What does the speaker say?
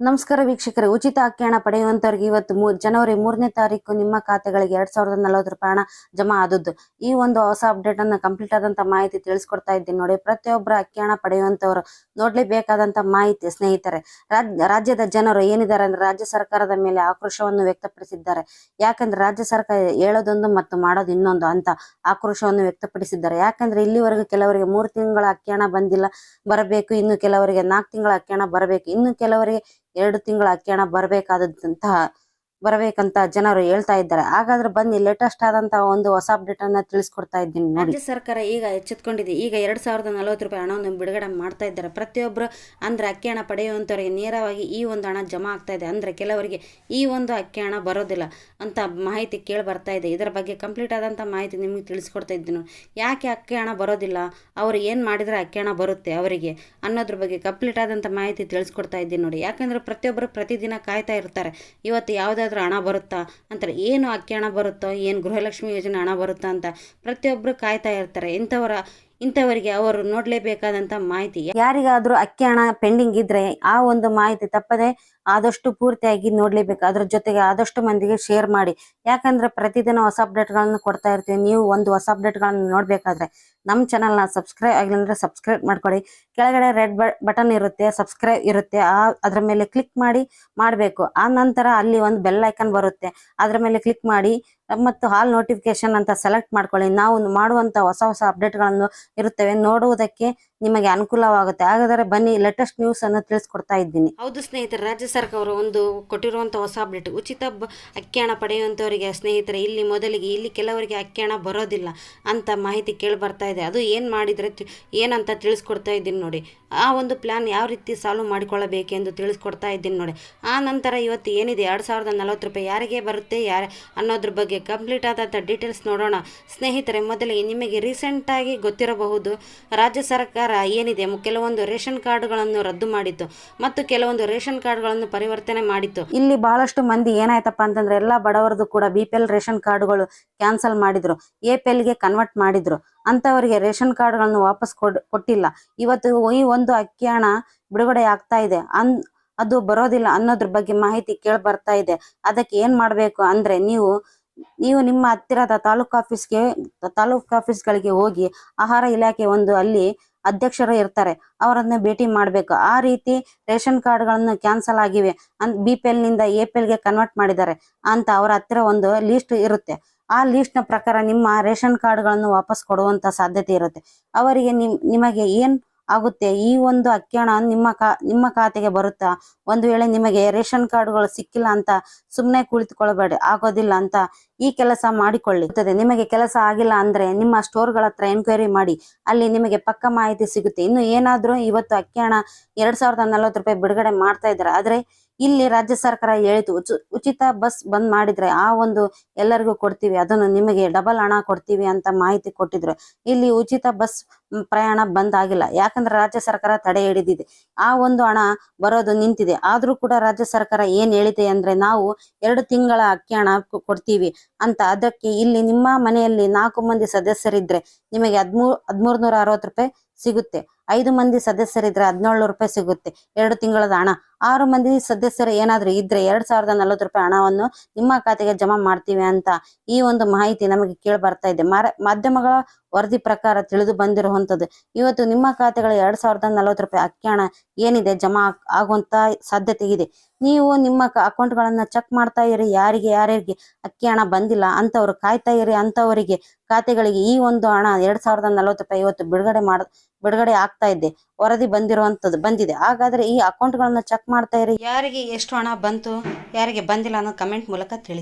ನಮಸ್ಕಾರ ವೀಕ್ಷಕರೇ. ಉಚಿತ ಅಕ್ಕಿ ಹಣ ಪಡೆಯುವಂತವ್ರಿಗೆ ಇವತ್ತು ಮೂರ್ ಜನವರಿ ಮೂರನೇ ತಾರೀಕು ನಿಮ್ಮ ಖಾತೆಗಳಿಗೆ ಎರಡ್ ಸಾವಿರದ ನಲವತ್ತು ರೂಪಾಯಿ ಹಣ ಜಮಾ ಆದದ್ದು. ಈ ಒಂದು ಹೊಸ ಅಪ್ಡೇಟ್ ಅನ್ನ ಕಂಪ್ಲೀಟ್ ಆದಂತ ಮಾಹಿತಿ ತಿಳಿಸ್ಕೊಡ್ತಾ ಇದ್ದೀನಿ ನೋಡಿ. ಪ್ರತಿಯೊಬ್ಬರ ಅಕ್ಕಿ ಹಣ ಪಡೆಯುವಂತವರು ನೋಡ್ಲೇಬೇಕಾದಂತ ಮಾಹಿತಿ ಸ್ನೇಹಿತರೆ. ರಾಜ್- ರಾಜ್ಯದ ಜನರು ಏನಿದ್ದಾರೆ ಅಂದ್ರೆ ರಾಜ್ಯ ಸರ್ಕಾರದ ಮೇಲೆ ಆಕ್ರೋಶವನ್ನು ವ್ಯಕ್ತಪಡಿಸಿದ್ದಾರೆ. ಯಾಕಂದ್ರೆ ರಾಜ್ಯ ಸರ್ಕಾರ ಹೇಳೋದೊಂದು ಮತ್ತು ಮಾಡೋದು ಇನ್ನೊಂದು ಅಂತ ಆಕ್ರೋಶವನ್ನು ವ್ಯಕ್ತಪಡಿಸಿದ್ದಾರೆ. ಯಾಕಂದ್ರೆ ಇಲ್ಲಿವರೆಗೂ ಕೆಲವರಿಗೆ ಮೂರು ತಿಂಗಳ ಅಕ್ಕಿ ಬಂದಿಲ್ಲ, ಬರಬೇಕು. ಇನ್ನು ಕೆಲವರಿಗೆ ನಾಲ್ಕು ತಿಂಗಳ ಅಕ್ಕಿ ಬರಬೇಕು. ಇನ್ನು ಕೆಲವರಿಗೆ ಎರಡು ತಿಂಗಳ ಅಕ್ಕಿ ಹಣ ಬರಬೇಕಾದಂತಹ ಬರಬೇಕಂತ ಜನರು ಹೇಳ್ತಾ ಇದ್ದಾರೆ. ಹಾಗಾದ್ರೆ ಬನ್ನಿ ಲೇಟೆಸ್ಟ್ ಆದಂತಹ ಒಂದು ಹೊಸ ಅಪ್ಡೇಟ್ ಅನ್ನ ತಿಳಿಸ್ಕೊಡ್ತಾ ಇದ್ದೀನಿ ರಾಜ್ಯ ಸರ್ಕಾರ ಈಗ ಎಚ್ಚೆತ್ಕೊಂಡಿದೆ. ಈಗ ಎರಡ್ ಸಾವಿರದ ನಲವತ್ತು ರೂಪಾಯಿ ಹಣವನ್ನು ಬಿಡುಗಡೆ ಮಾಡ್ತಾ ಇದ್ದಾರೆ. ಪ್ರತಿಯೊಬ್ಬರು ಅಂದ್ರೆ ಅಕ್ಕಿ ಹಣ ಪಡೆಯುವಂತವರಿಗೆ ನೇರವಾಗಿ ಈ ಒಂದು ಹಣ ಜಮಾ ಆಗ್ತಾ ಇದೆ. ಅಂದ್ರೆ ಕೆಲವರಿಗೆ ಈ ಒಂದು ಅಕ್ಕಿ ಹಣ ಬರೋದಿಲ್ಲ ಅಂತ ಮಾಹಿತಿ ಕೇಳಿ ಬರ್ತಾ ಇದೆ. ಇದರ ಬಗ್ಗೆ ಕಂಪ್ಲೀಟ್ ಆದಂತ ಮಾಹಿತಿ ನಿಮಗೆ ತಿಳಿಸ್ಕೊಡ್ತಾ ಇದ್ದೀನಿ ಯಾಕೆ ಅಕ್ಕಿ ಹಣ ಬರೋದಿಲ್ಲ? ಅವ್ರು ಏನು ಮಾಡಿದ್ರೆ ಅಕ್ಕಿ ಹಣ ಬರುತ್ತೆ ಅವರಿಗೆ ಅನ್ನೋದ್ರ ಬಗ್ಗೆ ಕಂಪ್ಲೀಟ್ ಆದಂಥ ಮಾಹಿತಿ ತಿಳಿಸ್ಕೊಡ್ತಾ ಇದ್ದೀನಿ ನೋಡಿ. ಯಾಕಂದ್ರೆ ಪ್ರತಿಯೊಬ್ಬರು ಪ್ರತಿದಿನ ಕಾಯ್ತಾ ಇರ್ತಾರೆ. ಇವತ್ತು ಯಾವುದಾದ್ರೂ ಹಣ ಬರುತ್ತಾ? ಅಂತಾರೆ. ಏನು ಅಕ್ಕಿ ಹಣ ಬರುತ್ತೋ? ಏನು ಗೃಹಲಕ್ಷ್ಮಿ ಯೋಜನೆ ಹಣ ಬರುತ್ತಾ ಅಂತ ಪ್ರತಿಯೊಬ್ಬರು ಕಾಯ್ತಾ ಇರ್ತಾರೆ. ಇಂಥವರ ಇಂಥವರಿಗೆ ಅವರು ನೋಡಲೇಬೇಕಾದಂಥ ಮಾಹಿತಿ. ಯಾರಿಗಾದ್ರೂ ಅಕ್ಕಿ ಹಣ ಪೆಂಡಿಂಗ್ ಇದ್ರೆ ಆ ಒಂದು ಮಾಹಿತಿ ತಪ್ಪದೆ ಆದಷ್ಟು ಪೂರ್ತಿಯಾಗಿ ನೋಡ್ಲೇಬೇಕು. ಅದ್ರ ಜೊತೆಗೆ ಆದಷ್ಟು ಮಂದಿಗೆ ಶೇರ್ ಮಾಡಿ. ಯಾಕಂದ್ರೆ ಪ್ರತಿದಿನ ಹೊಸ ಅಪ್ಡೇಟ್ಗಳನ್ನು ಕೊಡ್ತಾ ಇರ್ತೀವಿ. ನೀವು ಒಂದು ಹೊಸ ಅಪ್ಡೇಟ್ಗಳನ್ನು ನೋಡ್ಬೇಕಾದ್ರೆ ನಮ್ಮ ಚಾನಲ್ನ ಸಬ್ಸ್ಕ್ರೈಬ್ ಆಗಿಲ್ಲ ಅಂದ್ರೆ ಸಬ್ಸ್ಕ್ರೈಬ್ ಮಾಡ್ಕೊಳ್ಳಿ ಕೆಳಗಡೆ ರೆಡ್ ಬಟನ್ ಇರುತ್ತೆ, ಸಬ್ಸ್ಕ್ರೈಬ್ ಇರುತ್ತೆ. ಆ ಅದ್ರ ಮೇಲೆ ಕ್ಲಿಕ್ ಮಾಡಿ ಮಾಡಬೇಕು. ಆ ನಂತರ ಅಲ್ಲಿ ಒಂದು ಬೆಲ್ ಐಕನ್ ಬರುತ್ತೆ. ಅದ್ರ ಮೇಲೆ ಕ್ಲಿಕ್ ಮಾಡಿ ಮತ್ತು ಹಾಲ್ ನೋಟಿಫಿಕೇಶನ್ ಅಂತ ಸೆಲೆಕ್ಟ್ ಮಾಡ್ಕೊಳ್ಳಿ. ನಾವು ಮಾಡುವಂತ ಹೊಸ ಹೊಸ ಅಪ್ಡೇಟ್ಗಳನ್ನು ಇರುತ್ತವೆ. ನೋಡುವುದಕ್ಕೆ ನಿಮಗೆ ಅನುಕೂಲವಾಗುತ್ತೆ. ಹಾಗಾದರೆ ಬನ್ನಿ ಲೇಟೆಸ್ಟ್ ನ್ಯೂಸ್ ಅನ್ನು ತಿಳಿಸ್ಕೊಡ್ತಾ ಇದ್ದೀನಿ. ಹೌದು ಸ್ನೇಹಿತರೆ, ರಾಜ್ಯ ಸರ್ಕಾರ ಒಂದು ಕೊಟ್ಟಿರುವಂತ ಹೊಸ ಅಪ್ಡೇಟ್ ಉಚಿತ ಅಕ್ಕಿ ಹಣ ಪಡೆಯುವಂತವರಿಗೆ ಸ್ನೇಹಿತರೆ, ಇಲ್ಲಿ ಮೊದಲಿಗೆ, ಇಲ್ಲಿ ಕೆಲವರಿಗೆ ಅಕ್ಕಿ ಬರೋದಿಲ್ಲ ಅಂತ ಮಾಹಿತಿ ಕೇಳಿ ಬರ್ತಾ ಇದೆ. ಅದು ಏನು ಮಾಡಿದ್ರೆ ಏನಂತ ತಿಳಿಸ್ಕೊಡ್ತಾ ಇದ್ದೀನಿ ನೋಡಿ. ಆ ಒಂದು ಪ್ಲಾನ್ ಯಾವ ರೀತಿ ಸಾಲ್ವ್ ಮಾಡಿಕೊಳ್ಳಬೇಕೆಂದು ತಿಳಿಸ್ಕೊಡ್ತಾ ಇದ್ದೀನಿ ನೋಡಿ. ಆ ನಂತರ ಇವತ್ತು ಏನಿದೆ? ಎರಡು ಸಾವಿರದ ನಲವತ್ತು ರೂಪಾಯಿ ಯಾರಿಗೆ ಬರುತ್ತೆ? ಯಾರ ಅನ್ನೋದ್ರ ಬಗ್ಗೆ ಕಂಪ್ಲೀಟ್ ಆದಂಥ ಡೀಟೇಲ್ಸ್ ನೋಡೋಣ. ಸ್ನೇಹಿತರೆ, ಮೊದಲಿಗೆ ನಿಮಗೆ ರೀಸೆಂಟಾಗಿ ಗೊತ್ತಿರಬಹುದು, ರಾಜ್ಯ ಸರ್ಕಾರ ಏನಿದೆ? ಮು- ಕೆಲವೊಂದು ರೇಷನ್ ಕಾರ್ಡ್ಗಳನ್ನು ರದ್ದು ಮಾಡಿತ್ತು ಮತ್ತು ಕೆಲವೊಂದು ರೇಷನ್ ಕಾರ್ಡ್ಗಳನ್ನು ಪರಿವರ್ತನೆ ಮಾಡಿತ್ತು. ಇಲ್ಲಿ ಬಹಳಷ್ಟು ಮಂದಿ ಏನಾಯ್ತಪ್ಪ ಅಂತಂದ್ರೆ ಎಲ್ಲ ಬಡವರದು ಕೂಡ ಬಿ ರೇಷನ್ ಕಾರ್ಡ್ ಕಾರ್ಡ್ಗಳು ಕ್ಯಾನ್ಸಲ್ ಮಾಡಿದ್ರು. ಎ ಗೆ ಕನ್ವರ್ಟ್ ಮಾಡಿದ್ರು. ಅಂತವರಿಗೆ ರೇಷನ್ ಕಾರ್ಡ್ಗಳನ್ನು ವಾಪಸ್ ಕೊಟ್ಟಿಲ್ಲ. ಇವತ್ತು ಈ ಒಂದು ಅಕ್ಕಿ ಹಣ ಬಿಡುಗಡೆ ಆಗ್ತಾ ಇದೆ. ಅನ್, ಅದು ಬರೋದಿಲ್ಲ ಅನ್ನೋದ್ರ ಬಗ್ಗೆ ಮಾಹಿತಿ ಕೇಳಿ ಬರ್ತಾ ಇದೆ. ಅದಕ್ಕೆ ಏನ್ ಮಾಡ್ಬೇಕು ಅಂದ್ರೆ ನೀವು ನೀವು ನಿಮ್ಮ ಹತ್ತಿರದ ತಾಲೂಕು ಆಫೀಸ್ಗೆ, ತಾಲೂಕು ಆಫೀಸ್ಗಳಿಗೆ ಹೋಗಿ ಆಹಾರ ಇಲಾಖೆ ಒಂದು ಅಲ್ಲಿ ಅಧ್ಯಕ್ಷರು ಇರ್ತಾರೆ, ಅವರನ್ನ ಭೇಟಿ ಮಾಡಬೇಕು. ಆ ರೀತಿ ರೇಷನ್ ಕಾರ್ಡ್ಗಳನ್ನು ಕ್ಯಾನ್ಸಲ್ ಆಗಿವೆ. ಅನ್ ಬಿ ಪಿ ಎಲ್ನಿಂದ ಎ ಪಿ ಎಲ್ಗೆ ಕನ್ವರ್ಟ್ ಮಾಡಿದ್ದಾರೆ. ಅಂತ ಅವರ ಹತ್ತಿರ ಒಂದು ಲಿಸ್ಟ್ ಇರುತ್ತೆ. ಆ ಲಿಸ್ಟ್ನ ಪ್ರಕಾರ ನಿಮ್ಮ ರೇಷನ್ ಕಾರ್ಡ್ಗಳನ್ನು ವಾಪಸ್ ಕೊಡುವಂತ ಸಾಧ್ಯತೆ ಇರುತ್ತೆ. ಅವರಿಗೆ ನಿಮ್, ನಿಮಗೆ ಏನ್ ಆಗುತ್ತೆ. ಈ ಒಂದು ಅಕ್ಕಿ ಹಣ ನಿಮ್ಮ ನಿಮ್ಮ ಖಾತೆಗೆ ಬರುತ್ತಾ? ಒಂದು ವೇಳೆ ನಿಮಗೆ ರೇಷನ್ ಕಾರ್ಡ್ಗಳು ಸಿಕ್ಕಿಲ್ಲ ಅಂತ ಸುಮ್ಮನೆ ಕುಳಿತುಕೊಳ್ಳಬೇಡಿ ಆಗೋದಿಲ್ಲ ಅಂತ ಈ ಕೆಲಸ ಮಾಡಿಕೊಳ್ಳಿ. ನಿಮಗೆ ಕೆಲಸ ಆಗಿಲ್ಲ ಅಂದ್ರೆ ನಿಮ್ಮ ಸ್ಟೋರ್ಗಳ ಹತ್ರ ಎನ್ಕ್ವೈರಿ ಮಾಡಿ, ಅಲ್ಲಿ ನಿಮಗೆ ಪಕ್ಕ ಮಾಹಿತಿ ಸಿಗುತ್ತೆ. ಇನ್ನು ಏನಾದ್ರೂ ಇವತ್ತು ಅಕ್ಕಿ ಹಣ ಎರಡ್ ಸಾವಿರದ ನಲವತ್ತು ರೂಪಾಯಿ ಬಿಡುಗಡೆ ಮಾಡ್ತಾ ಇದ್ದಾರೆ. ಆದ್ರೆ ಇಲ್ಲಿ ರಾಜ್ಯ ಸರ್ಕಾರ ಹೇಳಿತು ಉಚಿ- ಉಚಿತ ಬಸ್ ಬಂದ್ ಮಾಡಿದ್ರೆ ಆ ಒಂದು ಎಲ್ಲರಿಗೂ ಕೊಡ್ತೀವಿ. ಅದನ್ನು ನಿಮಗೆ ಡಬಲ್ ಹಣ ಕೊಡ್ತೀವಿ ಅಂತ ಮಾಹಿತಿ ಕೊಟ್ಟಿದ್ರು. ಇಲ್ಲಿ ಉಚಿತ ಬಸ್ ಪ್ರಯಾಣ ಬಂದ್ ಆಗಿಲ್ಲ. ಯಾಕಂದ್ರೆ ರಾಜ್ಯ ಸರ್ಕಾರ ತಡೆ ಹಿಡಿದಿದೆ. ಆ ಒಂದು ಹಣ ಬರೋದು ನಿಂತಿದೆ. ಆದ್ರೂ ಕೂಡ ರಾಜ್ಯ ಸರ್ಕಾರ ಏನ್ ಹೇಳಿದೆ ಅಂದ್ರೆ ನಾವು ಎರಡು ತಿಂಗಳ ಅಕ್ಕಿ ಹಣ ಕೊಡ್ತೀವಿ ಅಂತ. ಅದಕ್ಕೆ ಇಲ್ಲಿ ನಿಮ್ಮ ಮನೆಯಲ್ಲಿ ನಾಲ್ಕು ಮಂದಿ ಸದಸ್ಯರಿದ್ರೆ ನಿಮಗೆ ಹದ್ಮೂರ್ ಹದ್ಮೂರ್ ನೂರ ಅರವತ್ತು ರೂಪಾಯಿ ಸಿಗುತ್ತೆ. ಐದು ಮಂದಿ ಸದಸ್ಯರಿದ್ರೆ ಹದಿನೇಳು ರೂಪಾಯಿ ಸಿಗುತ್ತೆ. ಎರಡು ತಿಂಗಳದ ಹಣ. ಆರು ಮಂದಿ ಸದಸ್ಯರು ಏನಾದ್ರೂ ಇದ್ರೆ ಎರಡ್ ಸಾವಿರದ ನಲವತ್ತು ರೂಪಾಯಿ ಹಣವನ್ನು ನಿಮ್ಮ ಖಾತೆಗೆ ಜಮಾ ಮಾಡ್ತೀವಿ ಅಂತ ಈ ಒಂದು ಮಾಹಿತಿ ನಮಗೆ ಕೇಳಿ ಬರ್ತಾ ಇದೆ. ಮಾಧ್ಯಮಗಳ ವರದಿ ಪ್ರಕಾರ ತಿಳಿದು ಬಂದಿರುವಂತದ್ದು ಇವತ್ತು ನಿಮ್ಮ ಖಾತೆಗಳ ಎರಡ್ ಸಾವಿರದ ನಲವತ್ತು ರೂಪಾಯಿ ಅಕ್ಕಿ ಹಣ ಏನಿದೆ ಜಮಾ ಆಗುವಂತ ಸಾಧ್ಯತೆ ಇದೆ. ನೀವು ನಿಮ್ಮ ಅಕೌಂಟ್ಗಳನ್ನ ಚೆಕ್ ಮಾಡ್ತಾ ಇರಿ. ಯಾರಿಗೆ, ಯಾರ್ಯಾರಿಗೆ ಅಕ್ಕಿ ಹಣ ಬಂದಿಲ್ಲ ಅಂತವ್ರು ಕಾಯ್ತಾ ಇರಿ. ಅಂತವರಿಗೆ ಖಾತೆಗಳಿಗೆ ಈ ಒಂದು ಹಣ ಎರಡ್ ಸಾವಿರದ ನಲವತ್ತು ರೂಪಾಯಿ ಇವತ್ತು ಬಿಡುಗಡೆ ಮಾಡ, ಬಿಡುಗಡೆ ಆಗ್ತಾ ಇದೆ. ವರದಿ ಬಂದಿರುವಂತದ್ದು ಬಂದಿದೆ. ಹಾಗಾದ್ರೆ ಈ ಅಕೌಂಟ್ಗಳನ್ನ ಚೆಕ್ ಮಾಡ್ತಾ ಇರಿ. ಯಾರಿಗೆ ಎಷ್ಟು ಹಣ ಬಂತು ಯಾರಿಗೆ ಬಂದಿಲ್ಲ ಅನ್ನೋ ಕಮೆಂಟ್ ಮೂಲಕ ತಿಳಿಸಿ.